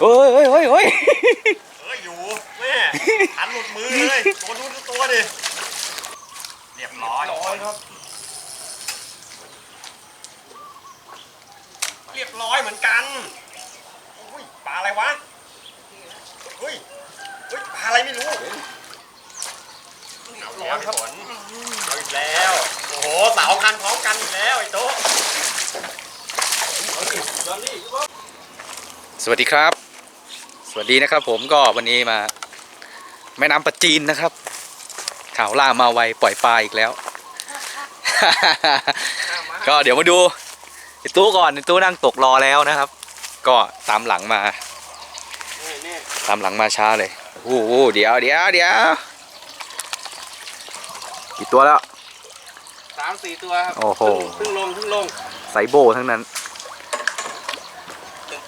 เฮ้ยเฮ้ยเฮ้ยเฮ้ยเอ้ยอยู่แม่หันหลุดมือเลยโดนดูตัวดิเรียบร้อยร้อยครับ เรียบร้อยเหมือนกันอุ้ยปลาอะไรวะเฮ้ยเฮ้ยปลาอะไรไม่รู้เอาแล้วครับฝนเอาอีกแล้วโอ้โหสาวคันพร้อมกันอีกแล้วไอ้โต๊ะ สวัสดีครับ สวัสดีนะครับผมก็วันนี้มา แม่น้ำปัจจีนนะครับข่าวล่ามาไวปล่อยปลาอีกแล้ว ก็เดี๋ยวมาดูไอ้ตู้ก่อนไอ้ตู้นั่งตกรอแล้วนะครับ ก็ตามหลังมานี่นี่ตามหลังมาช้าเลยโอ้โหเดี๋ยวเดี๋ยวเดี๋ยวกี่ตัวแล้วสามสี่ตัวครับโอ้โหเพิ่งลงเพิ่งลงไซโบทั้งนั้น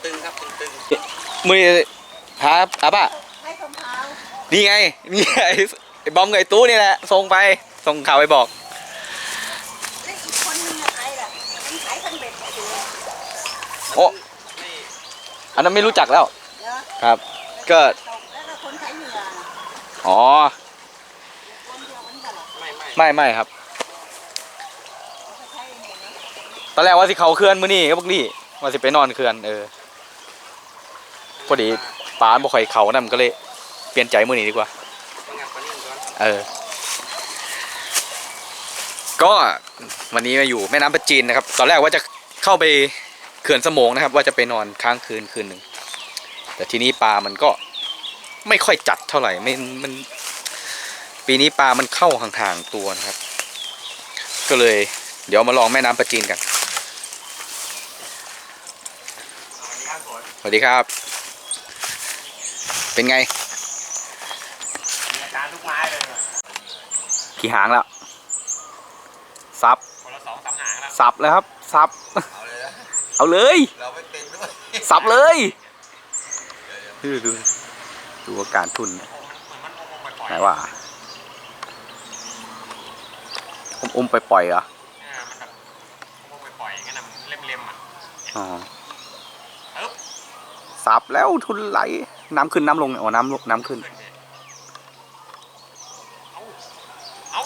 ตึงๆครับตึงมือ หาอาป่ะให้คำพาวนี่ไงนี่ไงไอ้บอมกับไอ้ตู้นี่แหละส่งไปส่งข่าวไปบอกแล้วอีกคนนึงอะใครล่ะมันขายคันเบ็ดอยู่โอ้อันนั้นไม่รู้จักแล้วเนาะครับ ก็ตกแล้วก็คนขายเหยื่อน่ะอ๋อคนเดียวมันกันเหรอๆไม่ไม่ไม่ไม่ครับ เขาก็ใช้หมดนะตอนแรกว่าสิเขาเคลื่อนมื้อนี้ก็พวกนี้ว่าสิไปนอนเคลื่อนเออพอดี ป้านบ่ค่อยเขานำก็เลยเปลี่ยนใจมื้อนี้ดีกว่า เออ ก็วันนี้มาอยู่แม่น้ำประจีนนะครับ ตอนแรกว่าจะเข้าไปเขื่อนสมงนะครับ ว่าจะไปนอนค้างคืนคืนหนึ่ง แต่ทีนี้ปลามันก็ไม่ค่อยจัดเท่าไหร่ไม่มัน ปีนี้ปลามันเข้าห่างๆตัวนะครับ ก็เลย เดี๋ยวมาลองแม่น้ำประจีนกัน สวัสดีครับ เป็นไงมีอาการทุกไม้เลยว่ะกี่หางแล้วซับคนละสองสามหางแล้วสับแล้วครับสับเอาเลยนะเอาเลยเราไม่เป็นด้วยสับเลยดูดูดูอาการทุนเหมือนมันอมๆปล่อยๆไหนว่าอมอมไปปล่อยๆเหรอเออมันแบบอมๆปล่อยๆอย่างนั้นนะมันเล่มๆอะอ๋อปึ๊บสับแล้วทุนไหล น้ำขึ้นน้ำลงอ๋อน้ำลงน้ำขึ้นขึ้นดิเอาเอา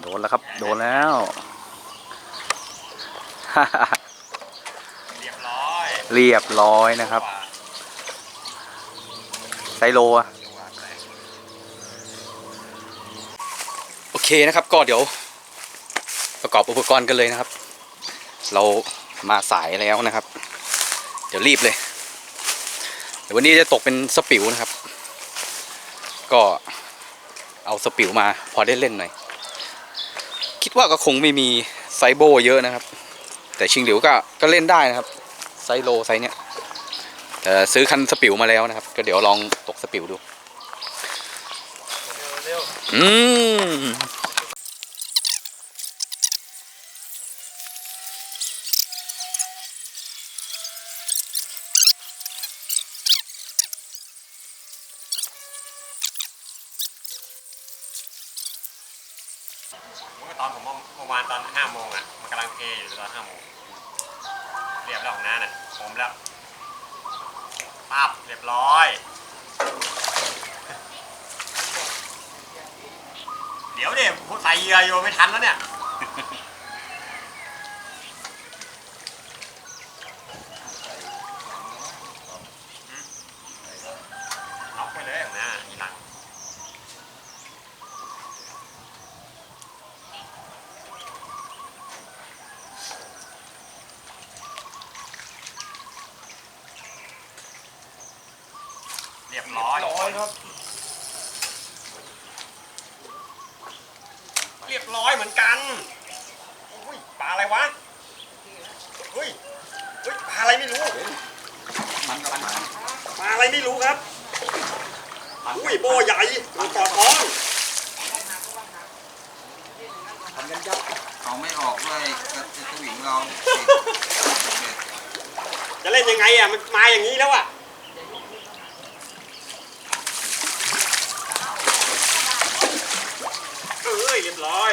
โดนแล้วครับ โดนแล้วเรียบร้อย เรียบร้อยนะครับ ไซโลอะโอเคนะครับ ก็เดี๋ยว ประกอบอุปกรณ์กันเลยนะครับ เรามาสายแล้วนะครับ เดี๋ยวรีบเลย เดี๋ยววันนี้จะตกเป็นสปิวนะครับ ก็เอาสปิวมาพอได้เล่นหน่อย คิดว่าก็คงไม่มีไซโบเยอะนะครับ แต่ชิงหลิวก็ก็เล่นได้นะครับ ไซโลไซเนี้ยแต่ซื้อคันสปิวมาแล้วนะครับ ก็เดี๋ยวลองตกสปิวดู อืม เมื่อตอนผมเมื่อวานตอนห้าโมงอะ มันกำลังเทอยู่ตอนห้าโมง เรียบแล้วของน้าน่ะผมแล้วปั๊บเรียบร้อย เดี๋ยวเดี๋ยวใส่เหยื่ออยู่ไม่ทันแล้ว เนี่ย จะเล่นยังไงอะ มันมาอย่างนี้แล้วอะเอ้ยเรียบร้อย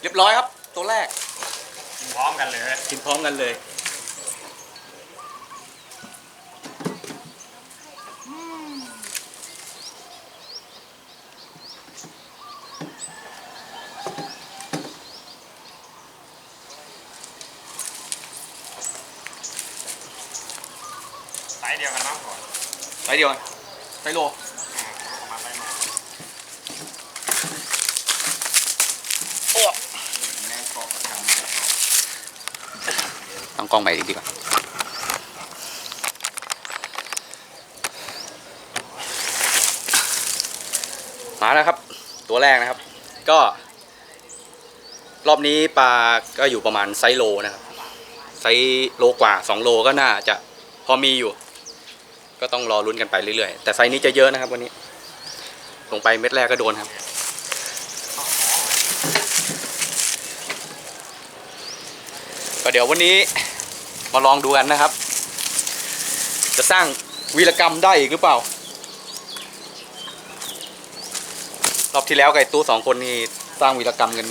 เรียบร้อยครับ ตัวแรก พร้อมกันเลย กินพร้อมกันเลย เดียวกันไปโลประมาณไซส์โลโอ้แม่งเกาะทำต้องกล้องใหม่ดีกว่ามาแล้วครับ ตัวแรกนะครับ ก็ รอบนี้ปลาก็อยู่ประมาณไซส์โลนะครับ ไซส์โลกว่า 2 โลก็น่าจะพอมีอยู่ ก็ต้องรอลุ้นกันไปเรื่อยๆ แต่ไซส์นี้จะเยอะนะครับวันนี้ ลงไปเม็ดแรกก็โดนครับ ก็เดี๋ยววันนี้มาลองดูกันนะครับ จะสร้างวีรกรรมได้อีกหรือเปล่า รอบที่แล้วไอ้ตู้สองคนนี่สร้างวีรกรรมกัน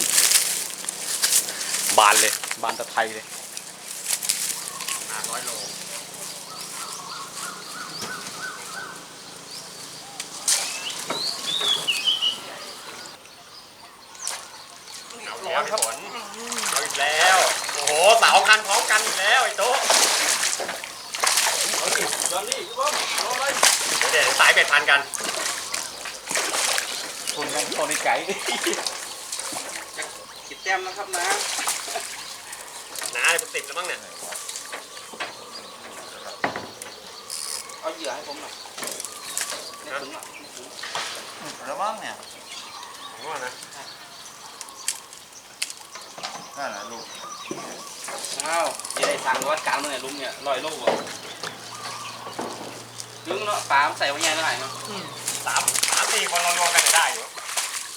บานเลย บานตะไทยเลยประมาร้อยโลเอาแล้วพี่ฝนเอาอีกแล้ว โอ้โหสาวคันพร้อม กันอีกแล้วไอ้โต๊ะเดี๋ยวสายเบ็ดพันกันคุณยังโทในไก่กิดแต้มนะครับนะน้าเป็นสิบแล้วมั้งเนี่ยเอาเหยื่อให้ผมหน่อยในถุงอะแล้วมั้งเนี่ยผมว่านะนั่นแหละลูก อ้าวจะได้สั่งวัดการเมื่อไหร่ลุงเนี่ยลอยลูกอะลุงเนาะปลาใส่ไว้ยังเท่าไหร่เนาะสามสามสี่คนเรารวมกันจะได้อยู่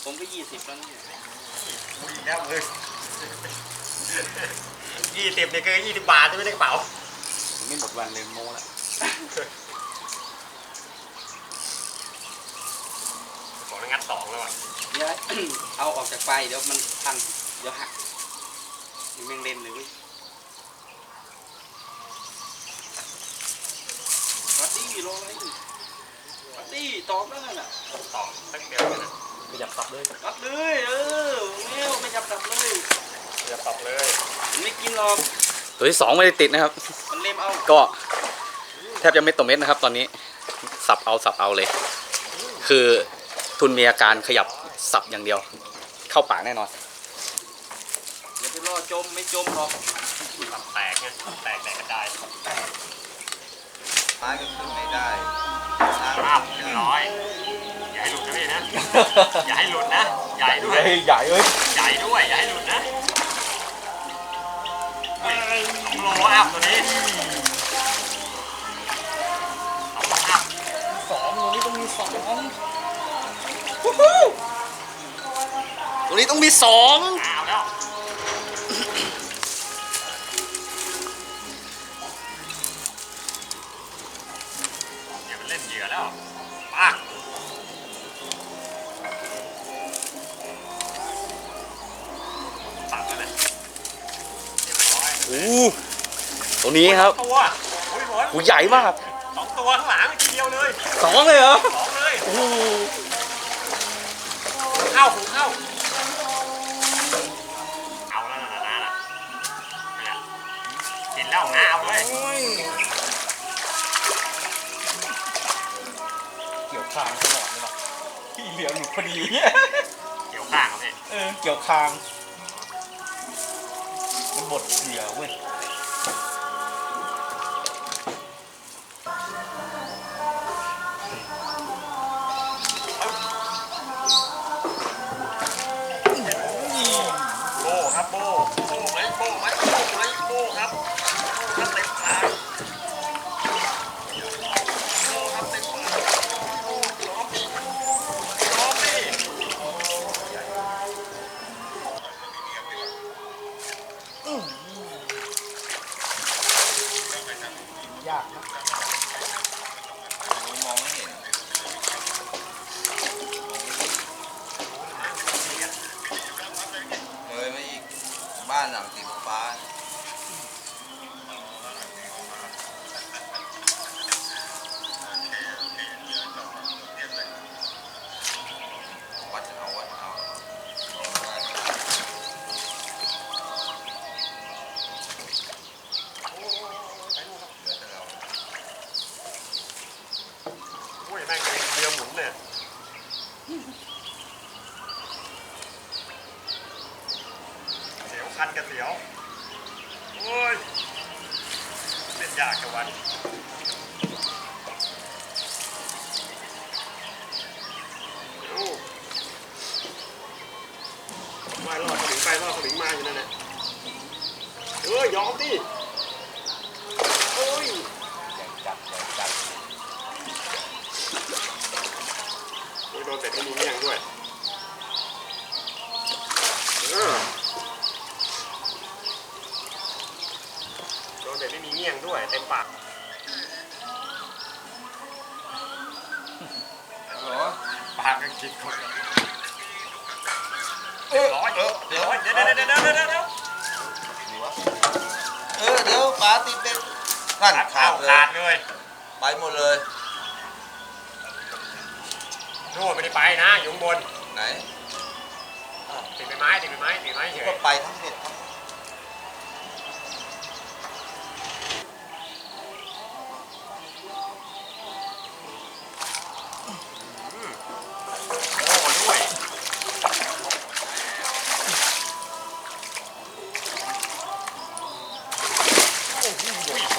ผมก็ยี่สิบแล้วนี่อุ้ยแล้วเลยยี่สิบเนี่ยคือยี่สิบบาทจะไม่ได้กระเป๋าไม่หมดวันเลยโมแล้วบอกแล้วงัดสองแล้วอะเดี๋ยวเอาออกจากไฟเดี๋ยวมันพันเดี๋ยวหัก นี่แม่งเล่นเลยเว้ยวัดดี้รออะไรอยู่วัดดี้ตอบแล้วนั่นน่ะสองตั้งเดียวกันนะไปจับตับเลยวัดเลยเออแมวไปจับตับเลยอย่าตอบเลยมันไม่กินหรอกตัวที่สองไม่ได้ติดนะครับ มันเล่มเอาก็แทบจะเม็ดต่อเม็ดนะครับ ตอนนี้สับเอาสับเอาเลย คือทุนมีอาการขยับสับอย่างเดียว เข้าปากแน่นอน อย่าไปรอจมไม่จมหรอกตับแตกไงตับแตกแตกกระจายไม้ก็ขึ้นไม่ได้ช้างภาพเรียบร้อยอย่าให้หลุดนะพี่นะ อย่าให้หลุดนะ ใหญ่ด้วยใหญ่เอ้ยใหญ่ด้วย อย่าให้หลุดนะอุ้ยสองโลอัพตัวนี้สองโลอัพสองตัวนี้ต้องมีสองตัวนี้ต้องมีสองเอา อย่าไปเล่นเหยื่อแล้วปากตัดแล้วนะเรียบร้อยโอ้ตัวนี้ครับตัวอุ้ยบอลหูใหญ่มากสองตัวข้างหลังทีเดียวเลยสองเลยเหรอสองเลย โอ้ คางตลอดเลยว่ะพี่เหลือหลุดพอดีเกี่ยวข้างครับพี่ เออเกี่ยวคางมันบดเหลือเว้ย กก็คิดคนเออร้อยเออเดี๋ยวร้อยเดี๋ยวเดี๋ยวเดี๋ยวเดี๋ยวเดี๋ยวเดี๋ยวนี่วะเออเดี๋ยวปลาติดเบ็ดนั่นขาดดเลขายดเลยไปหมดเลยโน่นไม่ได้ไปนะอยู่ข้างบนไหนติดใบไม้ติดใบไม้ติดไม้เฉยก็ไปทั้งเบ็ดทั้ง โอ้ด้วยโอ้โห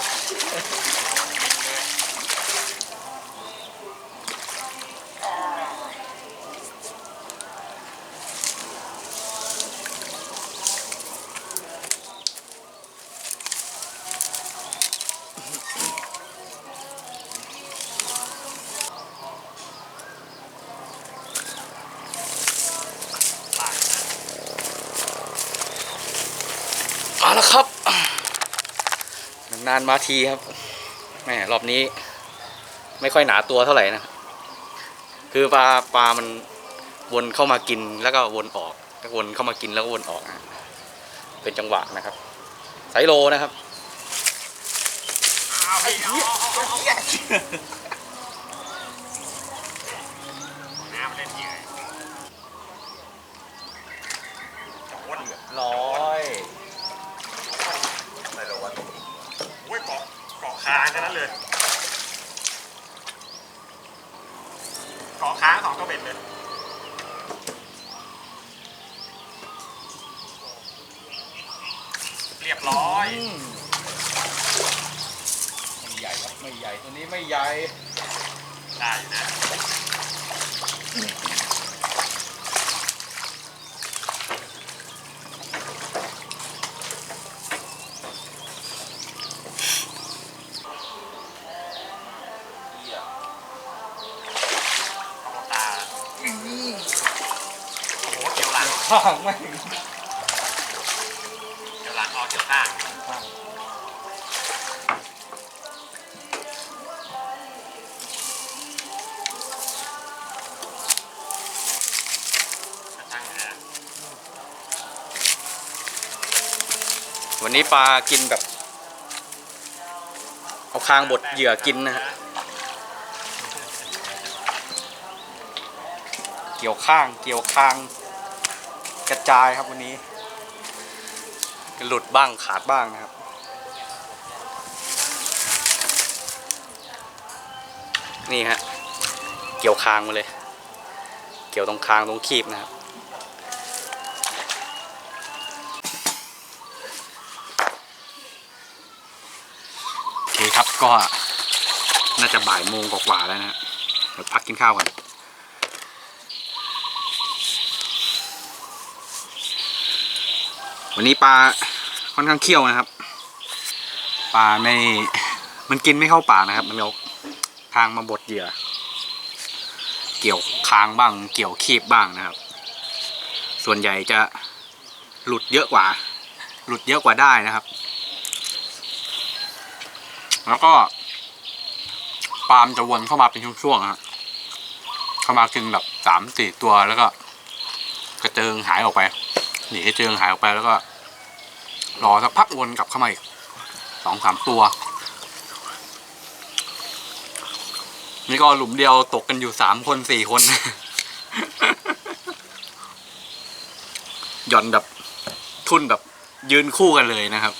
เอาละครับ นานๆมาทีครับแหมรอบนี้ ไม่ค่อยหนาตัวเท่าไหร่นะ คือปลาปลามันวนเข้ามากินแล้วก็วนออกวนเข้ามากินแล้วก็วนออกนะเป็นจังหวะนะครับไซโลนะครับ เอาพี่เอาเอาเอาเอาน้ำเล่นเหยื่อโจน ร้อยในระวันนี้ โอ้ยเกาะเกาะค้างทั้งนั้นเลยเกาะค้างสองตัวเบ็ดเลยเรียบร้อยไม่ใหญ่ครับไม่ใหญ่ตัวนี้ไม่ใหญ่ ได้อยู่นะ ข้างไม่เกี่ยวหลังออกเกี่ยวข้างวันนี้ปลากินแบบ เอาคางบดเหยื่อกินนะฮะเกี่ยวข้างเกี่ยวคาง กระจายครับวันนี้ หลุดบ้างขาดบ้างนะครับ นี่ฮะเกี่ยวคางมาเลย เกี่ยวตรงคางตรงคีบนะครับโอเคครับก็น่าจะบ่ายโมงกว่าๆแล้วนะฮะเดี๋ยวพักกินข้าวก่อน วันนี้ปลาค่อนข้างเคี่ยวนะครับ ปลาไม่มันกินไม่เข้าปากนะครับ มันเอาทางมาบดเหยื่อ เกี่ยวค้างบ้าง เกี่ยวคีบบ้างนะครับ ส่วนใหญ่จะหลุดเยอะกว่า หลุดเยอะกว่าได้นะครับ แล้วก็ปลามจะวนเข้ามาเป็นช่วงๆฮะเข้ามากินแบบสามสี่ตัวแล้วก็ กระเจิงหายออกไป หนีกระเจิงหายออกไปแล้วก็ รอสักพักวนกลับเข้ามาอีกสองสามตัว นี่ก็หลุมเดียวตกกันอยู่สามคนสี่คน หย่อนแบบทุ่นแบบยืนคู่กันเลยนะครับ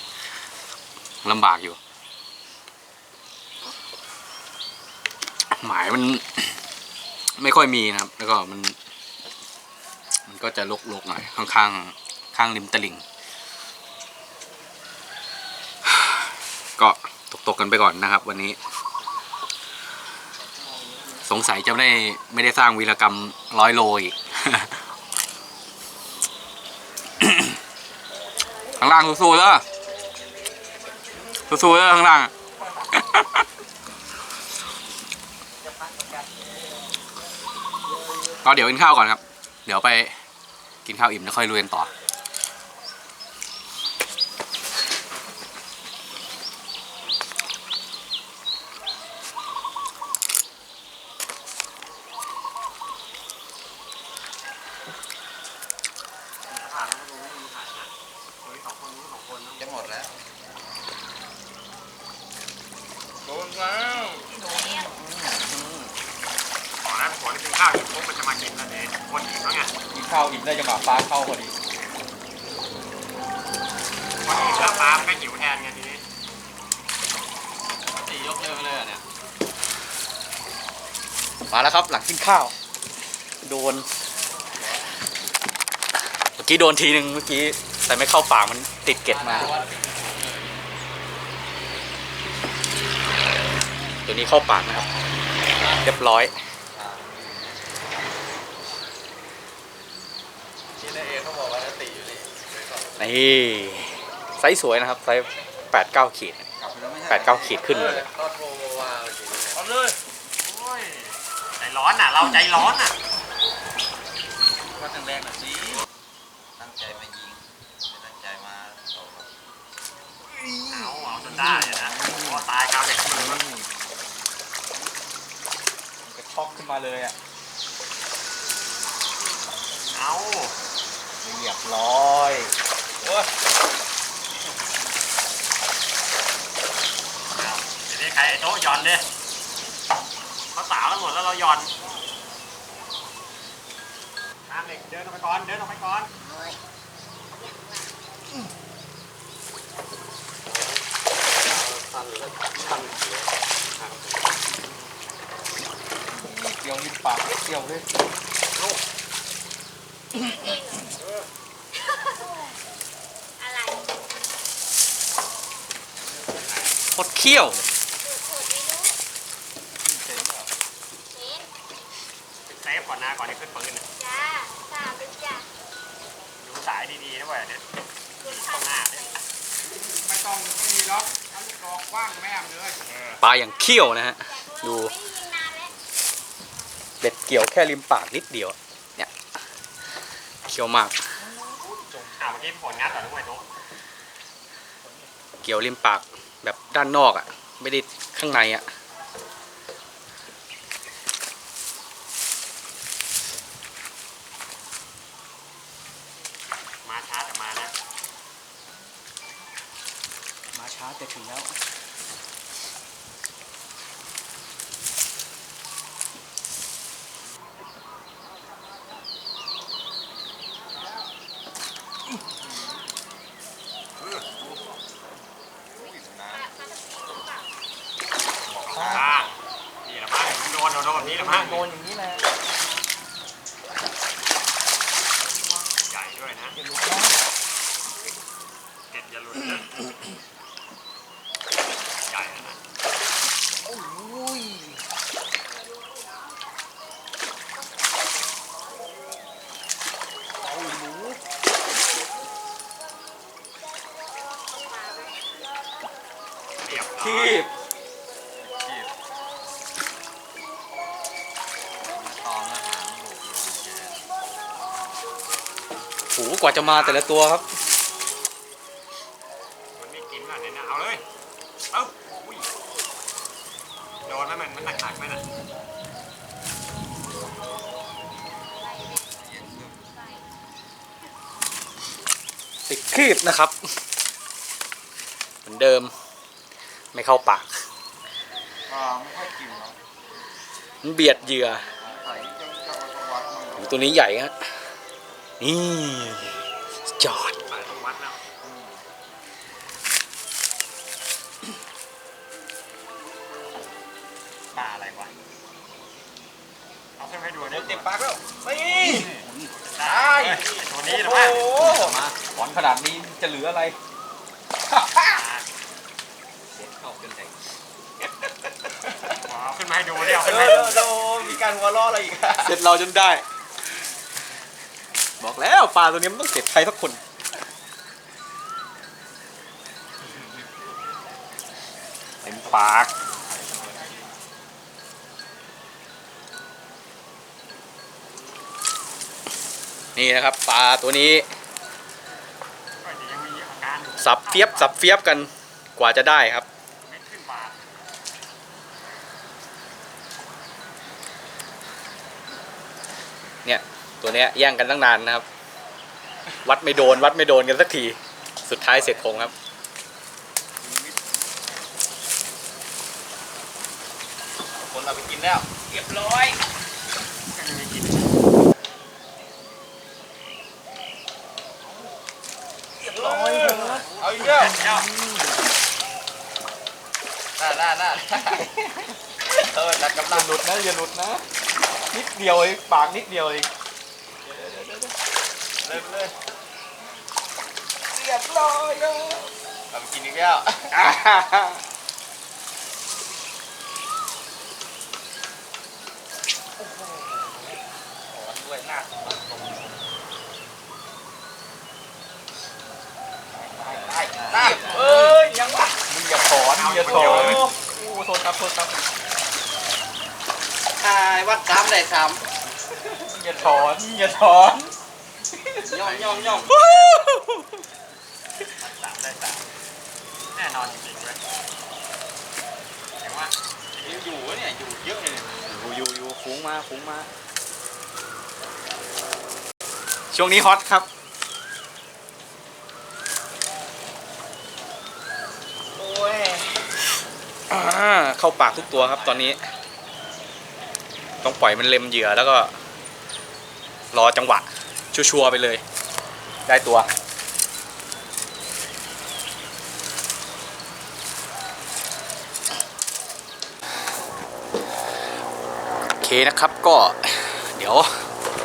ลำบากอยู่ หมายมัน ไม่ค่อยมีนะครับ แล้วก็มันมัน ก็จะลกๆหน่อยข้างๆข้างริมตลิ่ง ก็ตกๆกันไปก่อนนะครับ วันนี้ สงสัยจะไม่ได้ไม่ได้สร้างวีรกรรมร้อยโลอีกข้างล่างสู้ๆเด้อสู้ๆเด้อข้างล่างก็เดี๋ยวกินข้าวก่อนครับ เดี๋ยวไป กินข้าวอิ่มแล้วค่อยลุยกันต่อ ผ่านแล้วก็ดูไม่มีถ่ายนะเฮ้ยสองคนนู้นสองคนนะ จะหมดแล้ว โดนแล้วขอแล้วขอได้กินข้าวอยู่ปุ๊บมันจะมากินแล้วเนี่ยคนอิ่มแล้วไง กินข้าว อิ่มได้จังหวะฟ้าเข้าพอดีคนอิ่มแล้วปลามันก็หิวแทนไงทีนี้ตียกเลยไปเลยเนี่ยมาแล้วครับหลังกินข้าว โดน เมื่อกี้โดนทีหนึ่งเมื่อกี้ แต่ไม่เข้าปากมันติดเกล็ดมา ตัวนี้เข้าปากนะครับ เรียบร้อย ที่นายเอเขาบอกว่าจะตีอยู่นี่ นี่ไซส์สวยนะครับไซส์แปดเก้าขีดกลับไปแล้วไม่ใช่แปดเก้าขีดขึ้นเลยก็โทรมาว่าเมื่อกี้เนี่ยเอาเลยโอ้ยใจร้อนอะ เราใจร้อนอะวัดแรงๆหน่อยสิตั้งใจมายิงไม่ตั้งใจมาตบเอาเอาจนได้อะนะพอตายกลาวเด็กมือมันกระช็อกขึ้นมาเลยอะเอาเรียบร้อย เอาเดี๋ยวนี้ใครไอ้โต๊ะหย่อนดิเขาสาวกันหมดแล้วเราหย่อนตามเด็กเดินออกไปก่อน เดินออกไปก่อนเกี่ยวริมปากเกี่ยวเลยอะไร โคตรเขี้ยวเลยเห็นเซฟก่อนนะก่อนที่ขึ้นปืนน่ะจ้าทราบหรือจ้าดูสายดีๆนะเว้ยเดี๋ยวคุณตรงหน้าดิไม่ต้องไม่มีล็อกทั้งดอกกว้างแม่มเลยเออปลาอย่างเขี้ยวนะฮะ ดูไม่ได้ยินนานแล้วเด็ดเกี่ยวแค่ริมปากนิดเดียวอะเนี่ย เขี้ยวมากอ่าเมื่อกี้ผลงัดก่อนนะเว้ยโต๊ะเกี่ยวริมปาก แบบด้านนอกอะ ไม่ได้ข้างในอะาช้าแต่มานะ มาช้าแต่ถึงแล้ว อ่านี่ละมั้งโดนโดนโดนแบบนี้ละมั้ง โดนอย่างนี้แหละ ใหญ่ด้วยนะ อย่าหลุดนะ เก็บอย่าหลุดนะ จะมาแต่ละตัวครับ มันไม่กินอะเนี่ยนะเอาเลยเอ้าอุ้ยโดนไหมมันมันหนักหนักๆไหมน่ะเย็นขึ้นติดคีบนะครับ เหมือนเดิม ไม่เข้าปากก็ไม่ค่อยกินหรอกมันเบียดเหยื่อใส่เจ้าเจ้าก็วัดมันโหตัวนี้ใหญ่ฮะนี่ จอดสายต้องวัดแล้วปลาอะไรวะ เอาขึ้นมาให้ดูอันเดี๋นี้ยวเต็มปากแล้วไม่ได้ตัวนี้หรือโอ้เปล่าโหมาถอนขนาดนี้จะเหลืออะไรเข้ากันไหนเอาขึ้นมาให้ดูดิเอาเอขึ้นมาให้ดูอโดมีการหัวล้ออะไรอีกอะเสร็จเราจนได้ บอกแล้วปลาตัวนี้มันต้องเสร็จใครสักคนเต็มปากนี่นะครับปลาตัวนี้ สับเฟียบสับเฟียบกันกว่าจะได้ครับ ไม่ขึ้นปาก เนี่ย ตัวเนี้ยแย่งกันตั้งนานนะครับ วัดไม่โดนวัดไม่โดนกันสักที สุดท้ายเสร็จคงครับ คนเราไปกินแล้วเรียบร้อยก็ยังมีกินร้อยเอาอีกแล้วเจ้าน่าน่าน่าเออนัดกำลังหลุดนะอย่าหลุดนะ นิดเดียวเองปากนิดเดียวเอง เริ่มเลยเรียบร้อยแล้วเอาไปกินอีกแล้วร้อนด้วยหน้าตรงตรงได้ได้เอ้ยยังวะมึงอย่าถอนมึงอย่าถอนโอ้โทษครับโทษครับตายวัดสามได้สามมึงอย่าถอนมึงอย่าถอน ย่อมย่อมย่อมสามได้สามแน่นอนจริงๆเว้ยเห็นว่ายังอยู่วะเนี่ยอยู่เยอะเลยเนี่ยอยู่อยู่อยู่ฟุ้งมาฟุ้งมา ช่วงนี้ฮอตครับ โอ้ยอ่าเข้าปากทุกตัวครับตอนนี้ ต้องปล่อยมันเล็มเหยื่อแล้วก็ รอจังหวะ ชัวร์ๆไปเลย ได้ตัว โอเคนะครับก็เดี๋ยว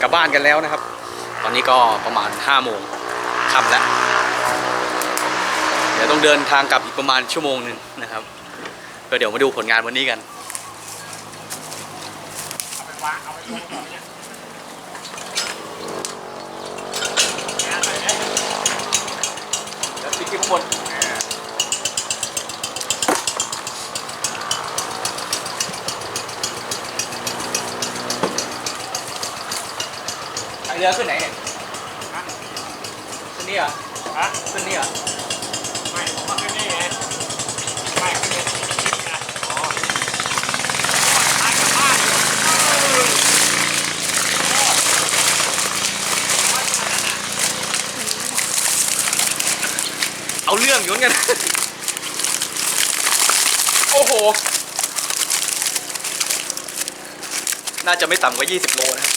กลับบ้านกันแล้วนะครับ ตอนนี้ก็ประมาณ5โมงค่ำแล้ว เดี๋ยวต้องเดินทางกลับอีกประมาณชั่วโมงหนึ่งนะครับก็เดี๋ยวมาดูผลงานวันนี้กันเอาไปวางเอาไปวางก่อนเนี่ยงานอะไรเนี่ย แล้วปิด ที่ข้างบนไอเรือขึ้นไหนเนี่ยขึ้นนี่เหรอฮะขึ้นนี่เหรอ ไม่ผมมาขึ้นนี่ไงไม่ขึ้นนี่ไงอ๋อไปกลับบ้าน เอาเรื่องอยู่เหมือนกัน โอ้โห น่าจะไม่ต่ำกว่า 20 โลนะ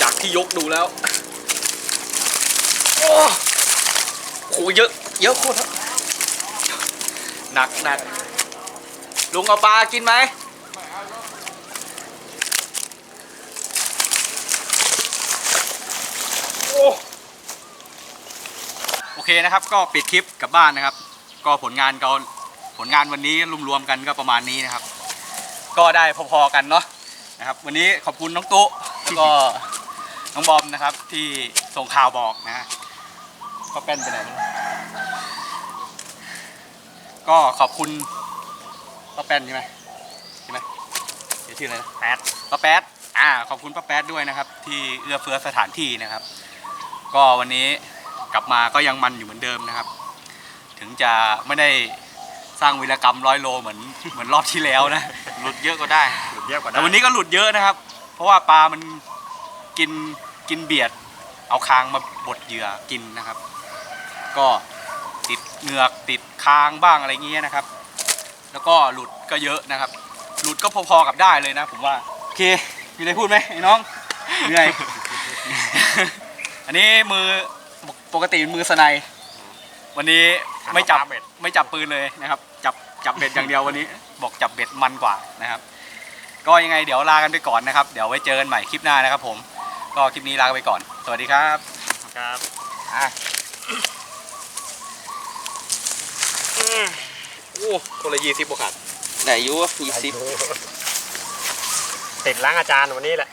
จากที่ยกดูแล้ว โอ้โหเยอะ เยอะโคตรหนักหนักลุงเอาปลากินไหม โอ้โอเคนะครับก็ปิดคลิปกลับบ้านนะครับ ก็ผลงานก็ผลงานวันนี้รวมๆกันก็ประมาณนี้นะครับ ก็ได้พอๆกันเนาะนะครับ วันนี้ขอบคุณน้องตุ๊แล้วก็น้องบอมนะครับ ที่ส่งข่าวบอกนะฮะก็เป็นไปไหนไม่รู้ก็ขอบคุณป้าแป้นใช่ไหมใช่ไหมเดี๋ยวชื่ออะไรนะแปดป้าแป๊ดอ่าขอบคุณป้าแป๊ดด้วยนะครับ ที่เอื้อเฟื้อสถานที่นะครับ ก็วันนี้ กลับมาก็ยังมันอยู่เหมือนเดิมนะครับ ถึงจะไม่ได้สร้างวีรกรรมร้อยโลเหมือนเหมือนรอบที่แล้วนะ หลุดเยอะก็ได้ หลุดเยอะกว่าแต่วันนี้ก็หลุดเยอะนะครับ เพราะว่าปลามันกินกินเบียด เอาคางมาบดเหยื่อกินนะครับ ก็ติดเหงือกติดคางบ้างอะไรเงี้ยนะครับ แล้วก็หลุดก็เยอะนะครับ หลุดก็พอๆกับได้เลยนะ ผมว่าโอเคมีอะไรพูดไหมไอ้น้องเหนื่อย อันนี้มือ ปกติมือสไนด์วันนี้ไม่จับเบ็ดไม่จับปืนเลยนะครับ จับจับเบ็ดอย่างเดียววันนี้ บอกจับเบ็ดมันกว่านะครับ ก็ยังไงเดี๋ยวลากันไปก่อนนะครับ เดี๋ยวไว้เจอกันใหม่คลิปหน้านะครับ ผม ก็คลิปนี้ลากันไปก่อน สวัสดีครับครับอะโอ้คนละยี่สิบกว่าขาดไหนยูยี่สิบติดล้างอาจารย์วันนี้แหละ